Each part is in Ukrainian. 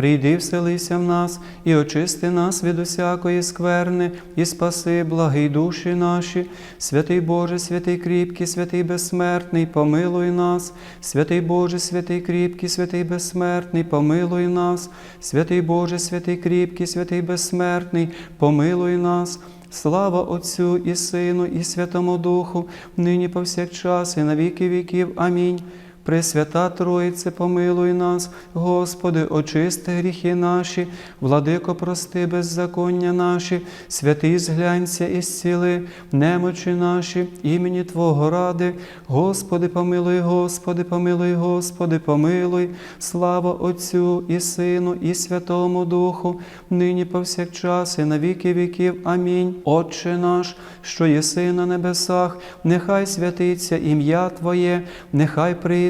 прийди, вселися в нас і очисти нас від усякої скверни, і спаси, благий душі наші, святий Боже, святий кріпкий, святий безсмертний, помилуй нас, святий Боже, святий кріпкий, святий безсмертний, помилуй нас, святий Боже, святий кріпкий, святий безсмертний, помилуй нас. Слава Отцю і Сину, і Святому Духу, нині повсякчас, і на віки віків. Амінь. Пресвята Троїце, помилуй нас, Господи, очисти гріхи наші, владико, прости беззаконня наші, святий зглянься і зціли, немочі наші, імені Твого ради, Господи, помилуй, Господи, помилуй, Господи, помилуй, слава Отцю і Сину, і Святому Духу, нині повсякчас, і на віки віків. Амінь. Отче наш, що єси на небесах, нехай святиться ім'я Твоє, нехай прийде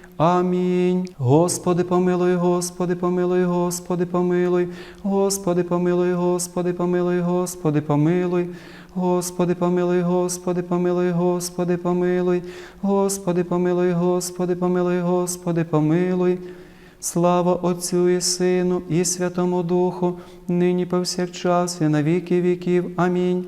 Амінь. Господи, помилуй, Господи, помилуй, Господи, помилуй, Господи, помилуй, Господи, помилуй, Господи, помилуй. Господи, помилуй, Господи, помилуй, Господи, помилуй, Господи, помилуй, Господи, помилуй, Господи, помилуй. Слава Отцю і Сину, і Святому Духу, нині повсякчас, і на віки віків. Амінь.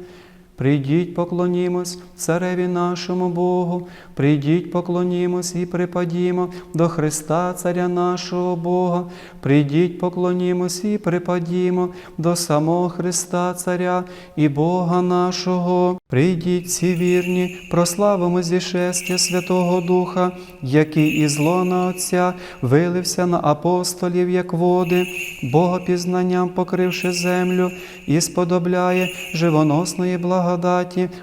Прийдіть, поклонімось цареві нашому Богу, прийдіть, поклонімось і припадімо до Христа, Царя нашого Бога, прийдіть, поклонімось і припадімо до самого Христа, Царя і Бога нашого. Прийдіть всі вірні, прославимо зішестя Святого Духа, який із лона Отця вилився на апостолів, як води, Богопізнанням покривши землю, і сподобляє живоносної благодаті,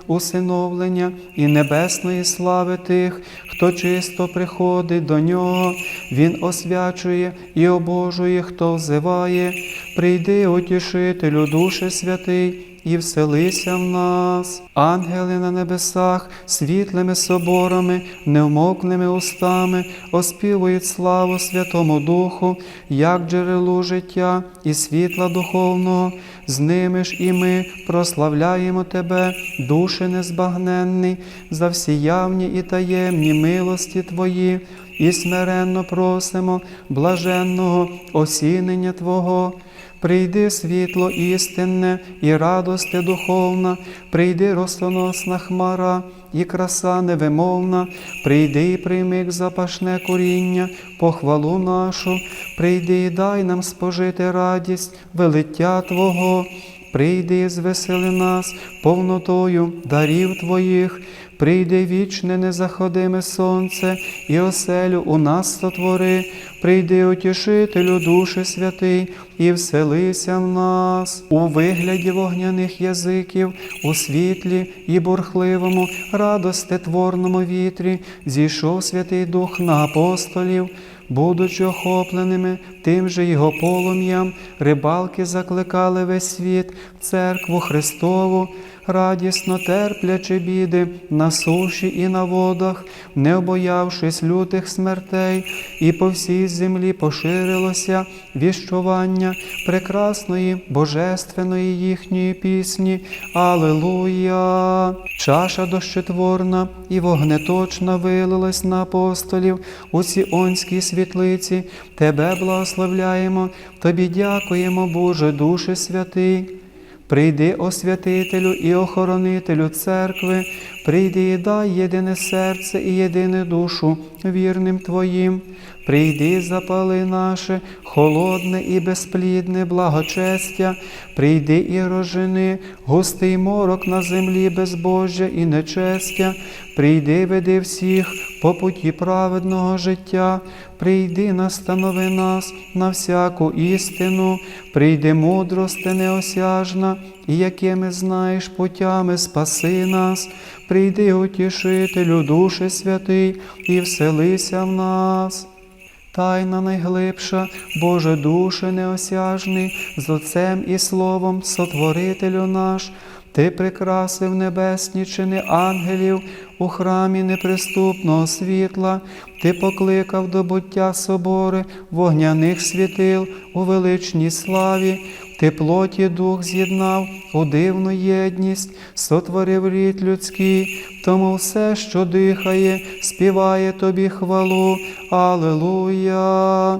усиновлення і небесної слави тих, хто чисто приходить до нього, Він освячує і обожує, хто взиває. Прийди, утішителю, Душе святий і вселися в нас, ангели на небесах, світлими соборами, невмовкними устами, оспівують славу Святому Духу, як джерелу життя і світла духовного, з ними ж і ми прославляємо Тебе, душі незбагненний, за всі явні і таємні милості Твої, і смиренно просимо блаженного осінення Твого. Прийди світло істинне і радости духовна, прийди ростоносна хмара і краса невимовна, прийди і прийми запашне коріння, похвалу нашу, прийди і дай нам спожити радість, велиття Твого, прийди звесели нас повнотою дарів Твоїх. Прийди вічне незаходиме сонце, і оселю у нас сотвори, прийди, утішителю душі святий, і вселися в нас у вигляді вогняних язиків, у світлі і бурхливому, радостетворному вітрі, зійшов Святий Дух на апостолів. Будучи охопленими тим же його полум'ям, рибалки закликали весь світ в церкву Христову, радісно терплячи біди на суші і на водах, не обоявшись лютих смертей, і по всій землі поширилося віщування прекрасної божественної їхньої пісні. Алилуя! Чаша дощетворна і вогнеточна вилилась на апостолів у Сіонській світлиці. Тебе благословляємо, тобі дякуємо, Боже, Душе святий. Прийди, освятителю і охоронителю церкви, Прийди і дай єдине серце і єдину душу вірним Твоїм. Прийди, запали наше холодне і безплідне благочестя, прийди і рожени густий морок на землі безбожжя і нечестя, прийди, веди всіх по путі праведного життя, прийди, настанови нас на всяку істину, прийди мудрости неосяжна, і якими знаєш путями спаси нас, прийди, утішителю, Душі святий, і вселися в нас. Тайна найглибша, Боже душе неосяжний, з Отцем і Словом, Сотворителю наш, Ти прикрасив небесні чини ангелів у храмі неприступного світла, Ти покликав до буття собори вогняних світил у величній славі, Ти плоті дух з'єднав у дивну єдність, сотворив рід людський, тому все, що дихає, співає тобі хвалу. Аллилуйя.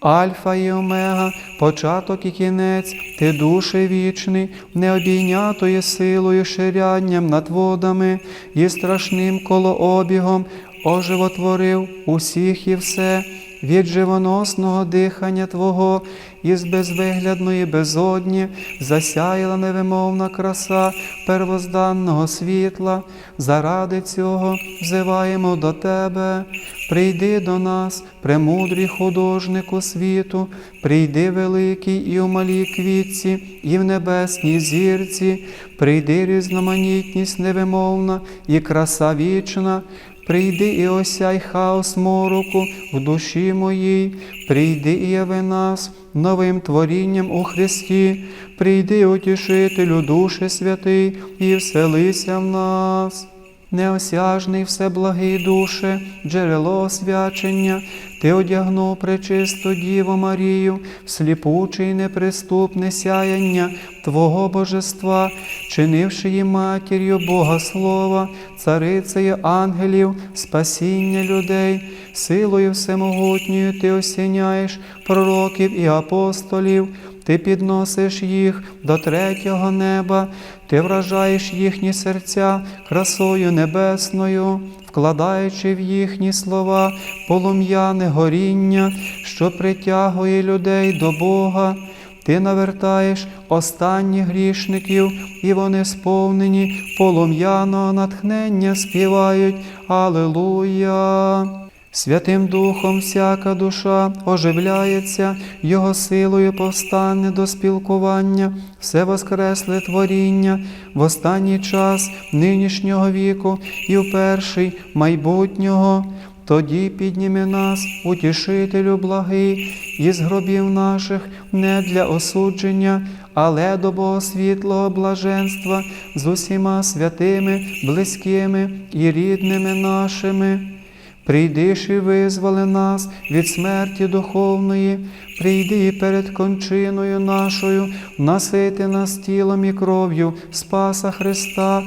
Альфа і Омега, початок і кінець, ти душе вічний, необійнятою силою ширянням над водами і страшним колообігом оживотворив усіх і все від живоносного дихання Твого із безвиглядної безодні засяяла невимовна краса первозданного світла. Заради цього взиваємо до Тебе. Прийди до нас, премудрий художнику світу, прийди великий і у малій квітці, і в небесній зірці, прийди різноманітність невимовна і краса вічна. Прийди і осяй хаос мороку в душі моїй, прийди і яви нас новим творінням у Христі, прийди, утішителю душі святий, і вселися в нас. Неосяжний всеблагий душе, джерело освячення, ти одягнув пречисту Діву Марію, в сліпуче й неприступне сяяння Твого божества, чинивши її матір'ю Бога Слова, царицею ангелів, спасіння людей, силою всемогутньою ти осіняєш пророків і апостолів. Ти підносиш їх до третього неба, ти вражаєш їхні серця красою небесною, вкладаючи в їхні слова полум'яне горіння, що притягує людей до Бога. Ти навертаєш останніх грішників, і вони сповнені полум'яного натхнення співають Алилуя. Святим Духом всяка душа оживляється, Його силою повстане до спілкування, все воскресле творіння в останній час нинішнього віку і в перший майбутнього. Тоді підніме нас, утішителю благий, із гробів наших не для осудження, але до Богосвітлого блаженства з усіма святими, близькими і рідними нашими. Прийди і визволи нас від смерті духовної, прийди перед кончиною нашою, насити нас тілом і кров'ю Спаса Христа.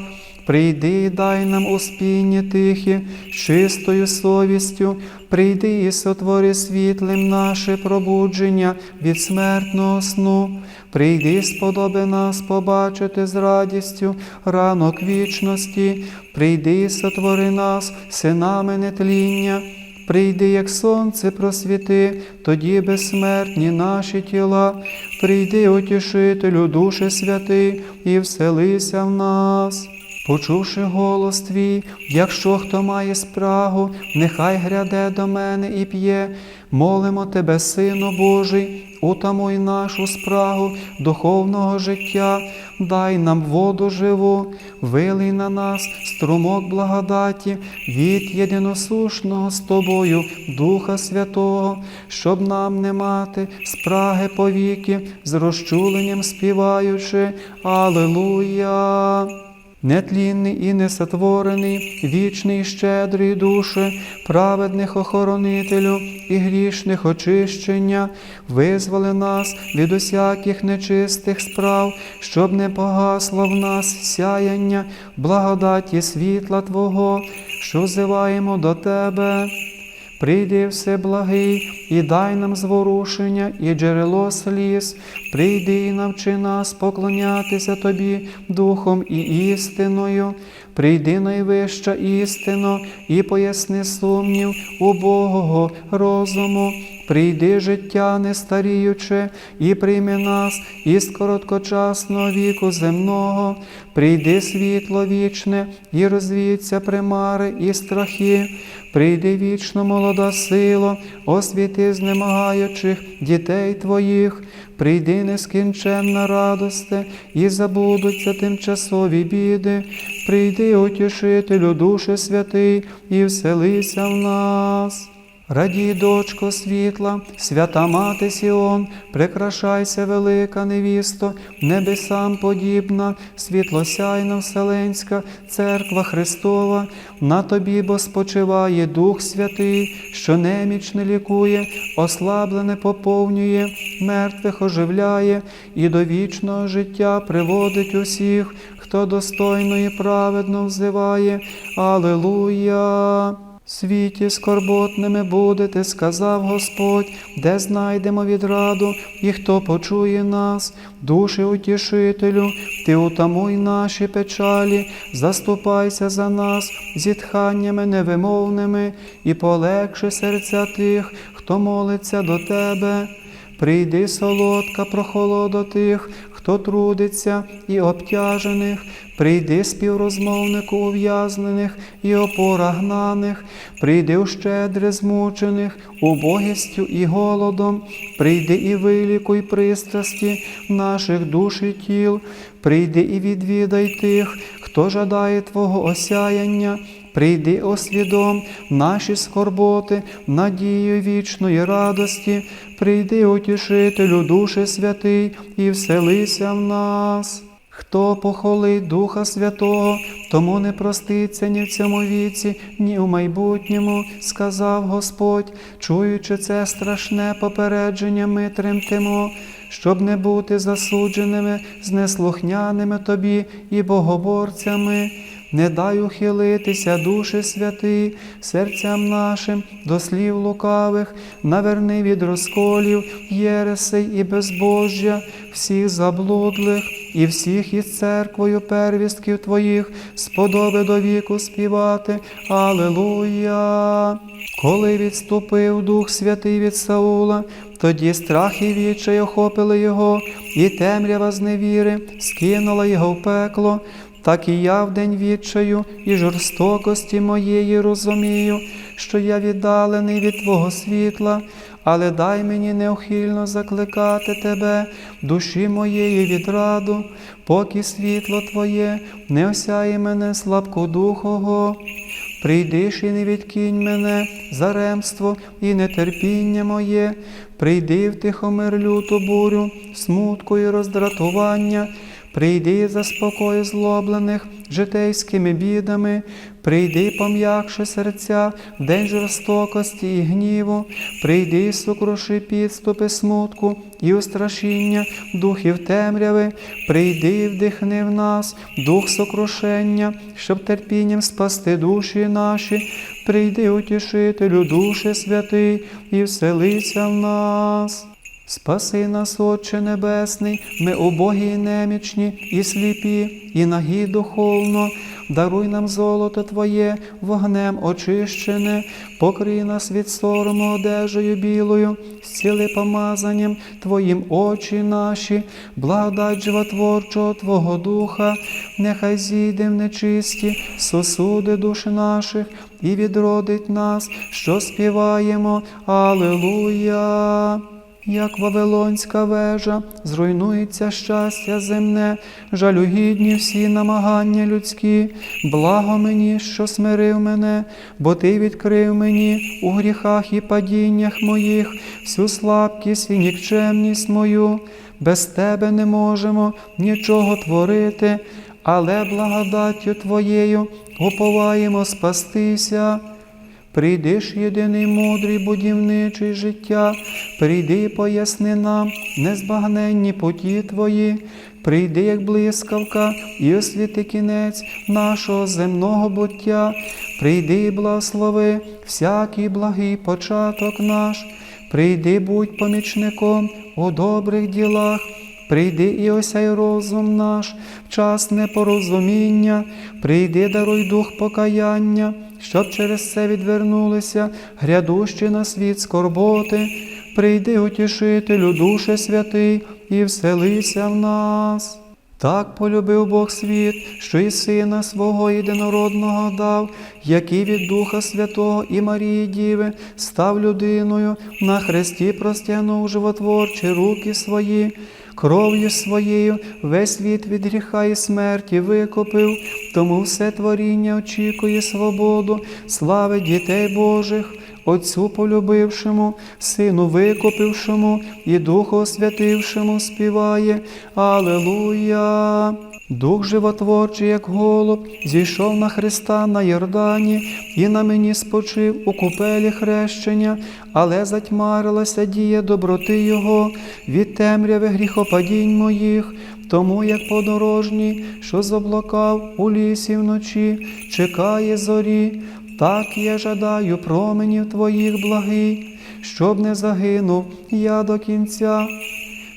Прийди дай нам успіння тихі, з чистою совістю, прийди і сотвори світлим наше пробудження від смертного сну. Прийди, сподоби нас побачити з радістю ранок вічності, прийди, сотвори нас синами нетління. Прийди, як сонце просвіти, тоді безсмертні наші тіла, прийди, утішителю, душі святий, і вселися в нас. Почувши голос твій, якщо хто має спрагу, нехай гряде до мене і п'є, молимо тебе, Сину Божий, утамуй нашу спрагу духовного життя, дай нам воду живу, вилий на нас струмок благодаті від єдиносушного з тобою, Духа Святого, щоб нам не мати спраги повіки, з розчуленням співаючи, Алилуя. Нетлінний і несотворений, вічний щедрий душе, праведних охоронителю і грішних очищення, визволи нас від усяких нечистих справ, щоб не погасло в нас сяяння, благодаті світла Твого, що взиваємо до Тебе. Прийди все благий, і дай нам зворушення, і джерело сліз, прийди і навчи нас поклонятися Тобі духом і істиною, прийди найвища істина, і поясни сумнів убогого розуму. Прийди життя не старіюче, і прийми нас із короткочасного віку земного, прийди світло вічне, і розвіються примари і страхи, прийди вічно молода сила, освіти знемагаючих дітей твоїх, прийди нескінченна радосте, і забудуться тимчасові біди, прийди, утішителю Душе Святий, і вселися в нас. Радій, дочко світла, свята мати Сіон, прикрашайся, велика невісто, небесам подібна, світлосяйна вселенська, церква Христова, на тобі, бо спочиває Дух Святий, що немічне лікує, ослаблене поповнює, мертвих оживляє і до вічного життя приводить усіх, хто достойно і праведно взиває. Алелуя! Світі скорботними будете, сказав Господь, де знайдемо відраду, і хто почує нас, душі утішителю, ти утамуй наші печалі, заступайся за нас зітханнями невимовними, і полегши серця тих, хто молиться до тебе. Прийди, солодка, прохолодо тих, хто трудиться і обтяжених, прийди співрозмовнику ув'язнених і опора гнаних, прийди у щедре змучених, убогістю і голодом, прийди і вилікуй пристрасті наших душ і тіл, прийди і відвідай тих, хто жадає Твого осяяння. Прийди, освідом наші скорботи, надію вічної радості, прийди, утішителю Душе Святий, і вселися в нас. Хто похолить Духа Святого, тому не проститься ні в цьому віці, ні у майбутньому, сказав Господь, чуючи це страшне попередження, ми тремтимо, щоб не бути засудженими, знеслухняними тобі і богоборцями. Не дай ухилитися, Душе святий, серцям нашим до слів лукавих, наверни від розколів, єресей і безбожжя, всіх заблудлих і всіх із церквою первістків Твоїх сподоби до віку співати. Алелуя! Коли відступив Дух Святий від Саула, тоді страх і відчай охопили його, і темрява з невіри скинула його в пекло. Так і я в день відчаю і жорстокості моєї розумію, що я віддалений від Твого світла, але дай мені неухильно закликати Тебе, душі моєї відраду, поки світло Твоє не осяє мене слабкодухого. Прийди ж і не відкинь мене за ремство і нетерпіння моє, прийди в тихомир люту бурю, смутку і роздратування. Прийди заспокой злоблених житейськими бідами, прийди, пом'якши серця в день жорстокості і гніву, прийди, сокруши підступи смутку і устрашіння духів темряви, прийди, вдихни в нас дух сокрушення, щоб терпінням спасти душі наші, прийди, утішителю, Душе святий, і вселися в нас. Спаси нас, Отче Небесний, ми убогі і немічні, і сліпі, і нагі духовно, даруй нам золото Твоє, вогнем очищене, покрий нас від сорому одежею білою, зціли помазанням Твоїм очі наші, благодать животворчого Твого Духа, нехай зійде в нечисті сосуди душ наших і відродить нас, що співаємо. Аллилуйя! Як Вавилонська вежа, зруйнується щастя земне, жалюгідні всі намагання людські, благо мені, що смирив мене, бо ти відкрив мені у гріхах і падіннях моїх всю слабкість і нікчемність мою. Без тебе не можемо нічого творити, але благодаттю Твоєю уповаємо спастися. Прийди ж єдиний мудрий будівничий життя, прийди поясни нам незбагненні путі Твої, прийди, як блискавка, і освіти кінець нашого земного буття, прийди благослови всякий благий початок наш, прийди, будь помічником у добрих ділах. Прийди і осяй розум наш, в час непорозуміння, прийди, даруй дух покаяння, щоб через це відвернулися грядущі на світ скорботи. Прийди, утішителю, Душе святий, і вселися в нас. Так полюбив Бог світ, що і Сина свого єдинородного дав, який від Духа Святого і Марії Діви став людиною, на хресті простягнув животворчі руки свої, кров'ю своєю весь світ від гріха і смерті викупив, тому все творіння очікує свободу, слави дітей Божих. Отцю полюбившому, Сину викупившому і Духу освятившому співає Алелуя. Дух животворчий, як голуб, зійшов на Христа на Йордані і на мені спочив у купелі хрещення, але затьмарилася дія доброти Його від темряви гріхопадінь моїх. Тому, як подорожній, що заблукав у лісі вночі, чекає зорі, так я жадаю променів Твоїх благий, щоб не загинув я до кінця.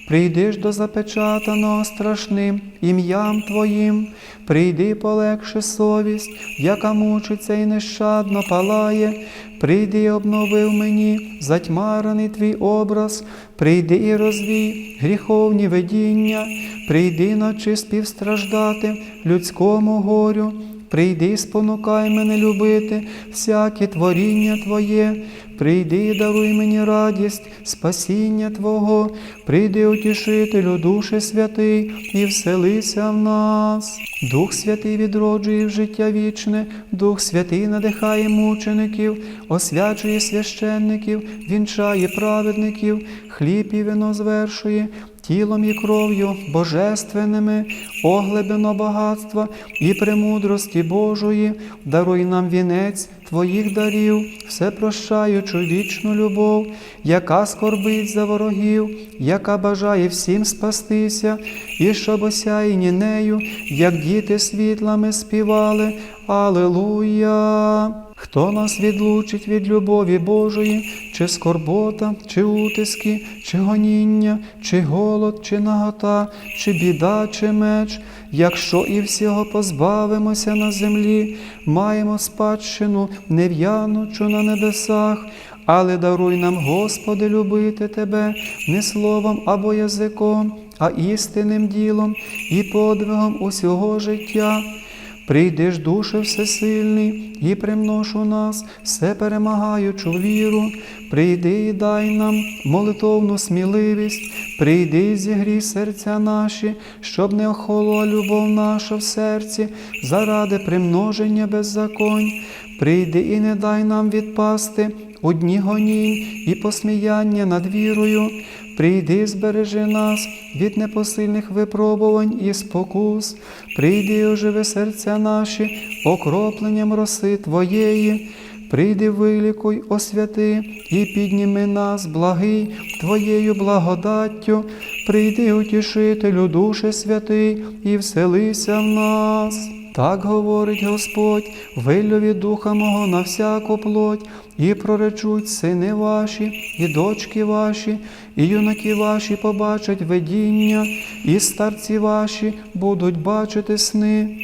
Прийди ж до запечатаного страшним ім'ям Твоїм, прийди, полегши совість, яка мучиться і нещадно палає, прийди обновив мені затьмарений твій образ, прийди і розвій гріховні видіння, прийди ночі співстраждати людському горю. Прийди, спонукай мене любити всяке творіння Твоє, прийди, даруй мені радість, спасіння Твого, прийди, утішителю, Душе Святий, і вселися в нас. Дух Святий відроджує в життя вічне, Дух Святий надихає мучеників, освячує священників, вінчає праведників, хліб і вино звершує, тілом і кров'ю божественними, оглибино багатства і премудрості Божої, даруй нам вінець Твоїх дарів, все прощаючу вічну любов, яка скорбить за ворогів, яка бажає всім спастися, і щоб осяяні нею, як діти світлами співали. Алелуя! Хто нас відлучить від любові Божої, чи скорбота, чи утиски, чи гоніння, чи голод, чи нагота, чи біда, чи меч, якщо і всього позбавимося на землі, маємо спадщину нев'янучу на небесах, але даруй нам, Господи, любити Тебе не словом або язиком, а істинним ділом і подвигом усього життя. Прийди ж, Душе Всесильний, і примнож у нас все перемагаючу віру, прийди і дай нам молитовну сміливість, прийди і зігрій серця наші, щоб не охолола любов наша в серці заради примноження беззаконь. Прийди і не дай нам відпасти у дні гонінь і посміяння над вірою. Прийди, збережи нас від непосильних випробувань і спокус, прийди, оживи серця наші окропленням роси Твоєї, прийди, вилікуй, освяти і підніми нас, благий, Твоєю благодаттю, прийди, утішителю, Душе святий, і вселися в нас. Так говорить Господь, вилю від духа мого на всяку плоть, і проречуть сини ваші, і дочки ваші, і юнаки ваші побачать видіння, і старці ваші будуть бачити сни.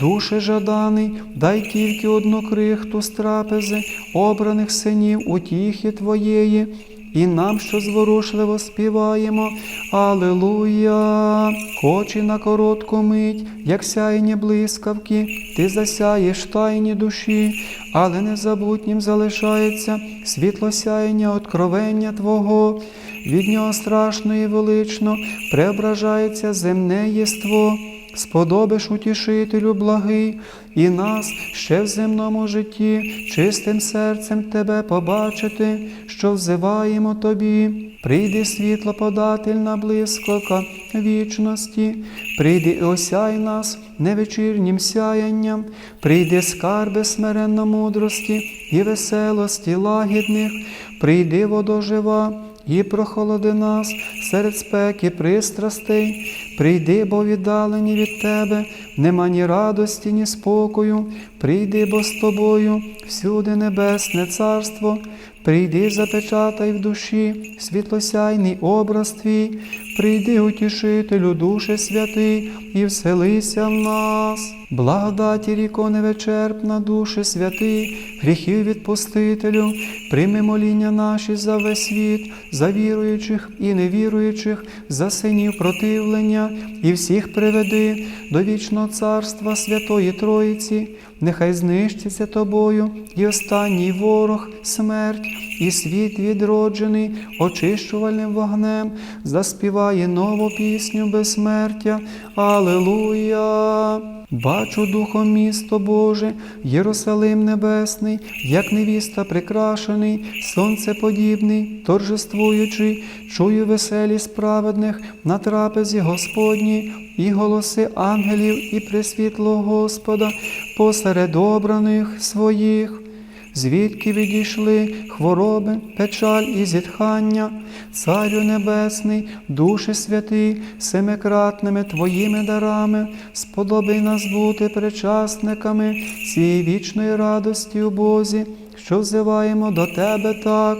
Душе жаданий, дай тільки одну крихту з трапези, обраних синів утіхи Твоєї, і нам, що зворушливо співаємо, Алелуя! Очі на коротку мить, як сяєння блискавки, ти засяєш тайні душі, але незабутнім залишається світло сяєння откровення Твого, від нього страшно і велично преображається земне єство. сподобиш утішителю благий, і нас ще в земному житті чистим серцем Тебе побачити, що взиваємо Тобі. Прийди світло подательна блискавка вічності, прийди і осяй нас невечірнім сяянням, прийди скарби смиренно мудрості і веселості лагідних, прийди водожива і прохолоди нас серед спеки пристрастей, прийди, бо віддалені від тебе, нема ні радості, ні спокою, прийди, бо з тобою всюди небесне царство, прийди, запечатай в душі світлосяйний образ твій, прийди, утішителю, Душе святий, і вселися в нас. Благодаті ріко невичерпна, Душе святий, гріхів відпустителю, прийми моління наші за весь світ, за віруючих і невіруючих, за синів противлення, і всіх приведи до вічного царства Святої Троїці, нехай знищиться тобою і останній ворог, смерть, і світ відроджений, очищувальним вогнем, заспіває нову пісню безсмертя. Алелуя! Бачу духом місто Боже, Єрусалим небесний, як невіста прикрашений, сонце подібний, торжествуючий, чую веселі справедних на трапезі Господній, і голоси ангелів, і присвітло Господа посеред обраних своїх звідки відійшли хвороби, печаль і зітхання, Царю Небесний, Душі святий, семикратними Твоїми дарами, сподоби нас бути причасниками цієї вічної радості у Бозі, що взиваємо до Тебе так.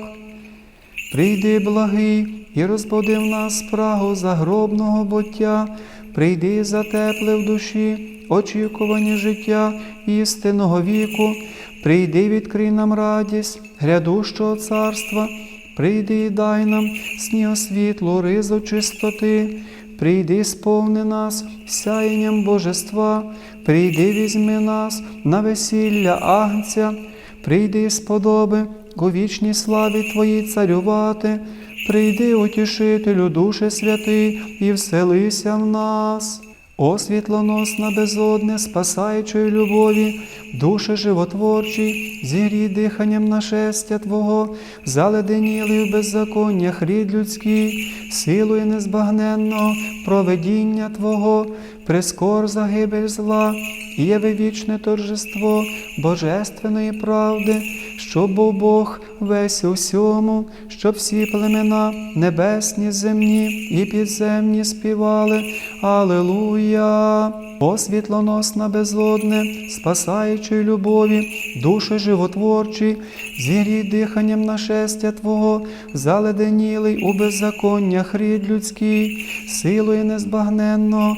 Прийди, благий, і розбуди в нас спрагу загробного буття, прийди затепли в душі, очікувані життя істинного віку, прийди, відкрий нам радість грядущого царства, прийди і дай нам снігосвітлу ризу чистоти, прийди, сповни нас сяєнням божества, прийди, візьми нас на весілля Агнця, прийди, сподоби у вічній славі Твоїй царювати, прийди, утішителю, Душе святий, і вселися в нас. О світлоносна безодне, спасаючої любові, душе животворчий, зігрій диханням нашестя Твого, заледеніли в беззаконнях рід людський, силою незбагненного проведіння Твого, прискор загибель зла, і яви вічне торжество Божественної правди, щоб був Бог весь у всьому, щоб всі племена небесні, земні і підземні співали. Алелуя! О світлоносна безодне, спасаючої любові, душе животворчі, зігрій диханням нашестя Твого, заледенілий у беззаконнях рід людський, силою незбагненного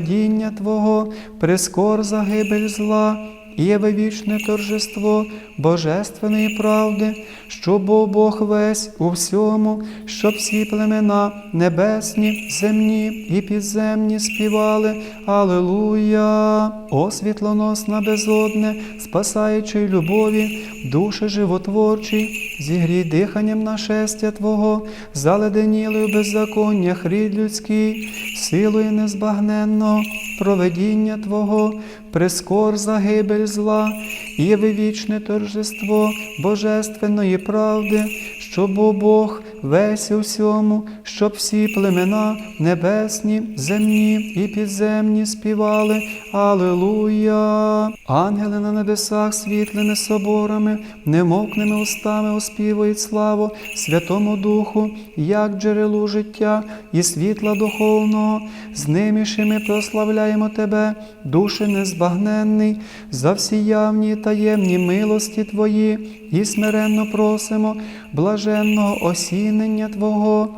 проведіння Твого, прискор загибель зла. Єве вічне торжество Божественної правди, щоб був Бог весь у всьому, щоб всі племена небесні, земні і підземні співали. Алелуя! О світлоносна безодне, спасаючої любові, душе животворчий, зігрій диханням нашестя Твого, заледеніли в беззаконнях рід людський, силою незбагненного проведіння Твого, прискор загибель зла, і вивічне торжество Божественної правди, щоб Бог весь у всьому, щоб всі племена небесні, земні і підземні співали. Алелуя! Ангели на небесах світлими соборами, немовкними устами оспівують славу Святому Духу, як джерелу життя і світла духовного, з немішими прославляємо Тебе, душе незбагненний, за всі явні таємні милості Твої, і смиренно просимо блаженного осінення Твого.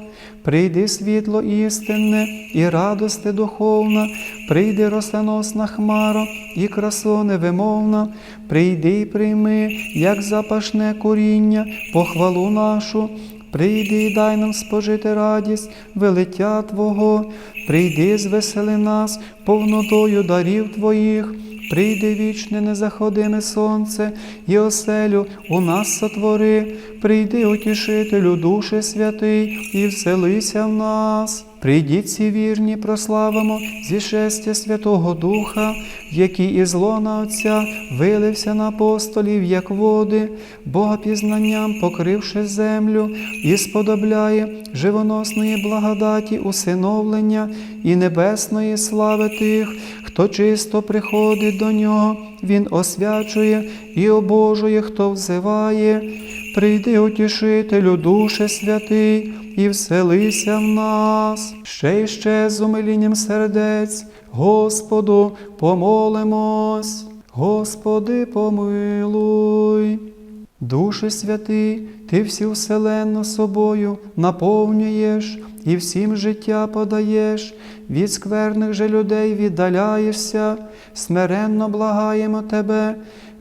Прийди світло істинне і радости духовна, прийди росоносна хмара і красо невимовна, прийди й прийми, як запашне коріння, похвалу нашу. Прийди і дай нам спожити радість, велиття Твого, прийди, звесели нас повнотою дарів Твоїх, прийди вічне незаходиме сонце, і оселю у нас сотвори, прийди, утішителю, Душе святий, і вселися в нас. Прийдіть ці вірні, прославимо зішестя Святого Духа, який із лона Отця вилився на апостолів, як води, Бога пізнанням покривши землю, і сподобляє живоносної благодаті усиновлення і небесної слави тих, хто чисто приходить до нього, Він освячує і обожує, хто взиває. Прийди, утішителю, душе святий, і вселися в нас. Ще й ще з умилінням сердець, Господу помолимось. Господи, помилуй. Душе святий, Ти всю вселенну собою наповнюєш і всім життя подаєш, від скверних же людей віддаляєшся, смиренно благаємо Тебе,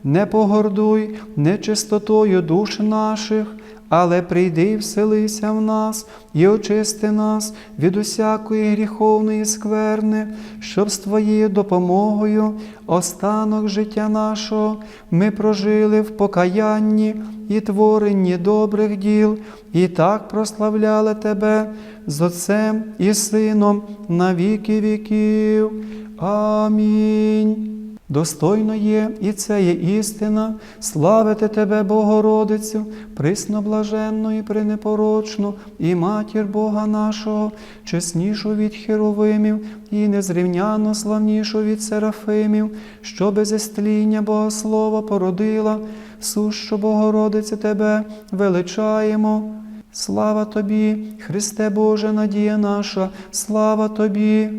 не погордуй нечистотою душ наших, але прийди вселися в нас і очисти нас від усякої гріховної скверни, щоб з Твоєю допомогою останок життя нашого ми прожили в покаянні і творенні добрих діл, і так прославляли Тебе з Отцем і Сином на віки віків. Амінь. Достойно є, і це є істина, славити Тебе, Богородицю, присноблаженну і пренепорочну, і матір Бога нашого, чеснішу від херовимів, і незрівняно славнішу від серафимів, що без естління Богослова породила, сущу Богородице Тебе величаємо. Слава Тобі, Христе Боже, надія наша, слава Тобі.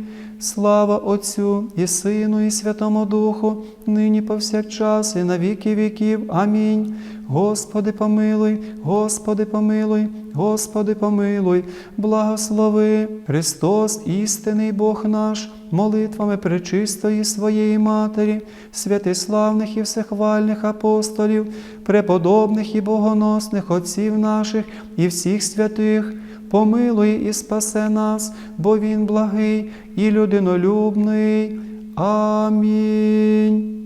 Слава Отцю і Сину, і Святому Духу, нині повсякчас, і на віки віків. Амінь. Господи, помилуй, Господи, помилуй, Господи, помилуй, благослови Христос, істинний Бог наш, молитвами пречистої своєї Матері, святиславних і всехвальних апостолів, преподобних і богоносних отців наших і всіх святих помилуй і спасе нас, бо Він благий і людинолюбний. Амінь.